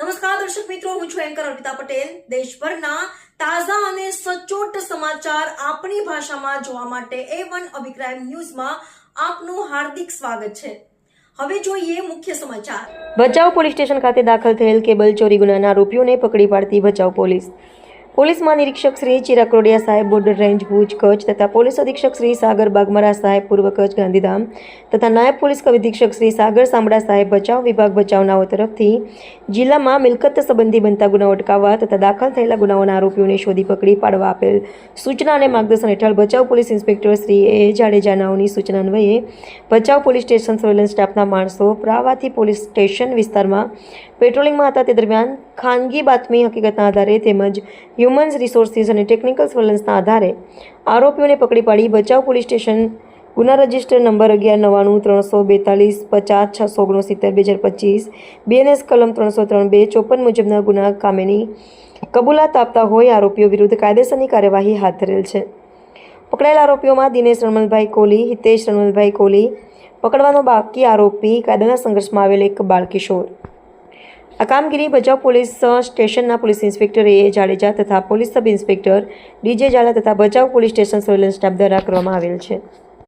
નમસ્કાર, દર્શક મિત્રો, હું છું એન્કર અર્પિતા પટેલ. દેશભરના તાજા અને સચોટ સમાચાર આપણી ભાષામાં જોવા માટે એ વન અભિપ્રાય ન્યૂઝમાં આપનું હાર્દિક સ્વાગત છે. હવે જોઈએ મુખ્ય સમાચાર. ભચાઉ પોલીસ સ્ટેશન ખાતે દાખલ થયેલ કેબલ ચોરી ગુનાના આરોપીઓને પકડી પાડતી ભચાઉ પોલીસ. પોલીસ મહાનિરીક્ષક શ્રી ચિરાગ સાહેબ બોર્ડર રેન્જ ભુજ કચ્છ તથા પોલીસ અધિક્ષક શ્રી સાગર બાગમરા સાહેબ પૂર્વ કચ્છ ગાંધીધામ તથા નાયબ પોલીસ અધિક્ષક શ્રી સાગર સાંબડા સાહેબ બચાવ વિભાગ બચાવનાઓ તરફથી જિલ્લામાં મિલકત સંબંધી બનતા ગુનાઓ અટકાવવા તથા દાખલ થયેલા ગુનાઓના આરોપીઓને શોધી પકડી પાડવા આપેલ સૂચના અને માર્ગદર્શન હેઠળ Bhachau police inspector Shri A જાડેજાનાઓની સૂચના અન્વયે ભચાઉ પોલીસ સ્ટેશન સર્વેલન્સ સ્ટાફના માણસો પ્રાવાથી પોલીસ સ્ટેશન વિસ્તારમાં પેટ્રોલિંગમાં હતા. તે દરમિયાન ખાનગી બાતમી હકીકતના આધારે તેમજ હ્યુમન્સ રિસોર્સિસ અને ટેકનિકલ સર્વેલન્સના આધારે આરોપીઓને પકડી પાડી ભચાઉ પોલીસ સ્ટેશન ગુના રજિસ્ટર નંબર અગિયાર, નવ્વાણું, ત્રણસો બેતાલીસ, પચાસ, છસો ઓગણસિત્તેર બે હજાર પચીસ, બીએનએસ કલમ ત્રણસો ત્રણ, બે, ચોપન મુજબના ગુના કામેની કબૂલાત આપતા હોય આરોપીઓ વિરુદ્ધ કાયદેસરની કાર્યવાહી હાથ ધરેલ છે. પકડાયેલા આરોપીઓમાં દિનેશ રણમલભાઈ કોહલી, હિતેશ રણમલભાઈ કોહલી, પકડવાનો બાકી આરોપી કાયદાના સંઘર્ષમાં આવેલ એક બાળકિશોર. આ કામગીરી ભચાઉ પોલીસ સ્ટેશનના પોલીસ ઇન્સ્પેક્ટર એ. જાડેજા તથા police sub inspector DJ Jhala તથા Bhachau police station surveillance staff દ્વારા કરવામાં આવેલ છે.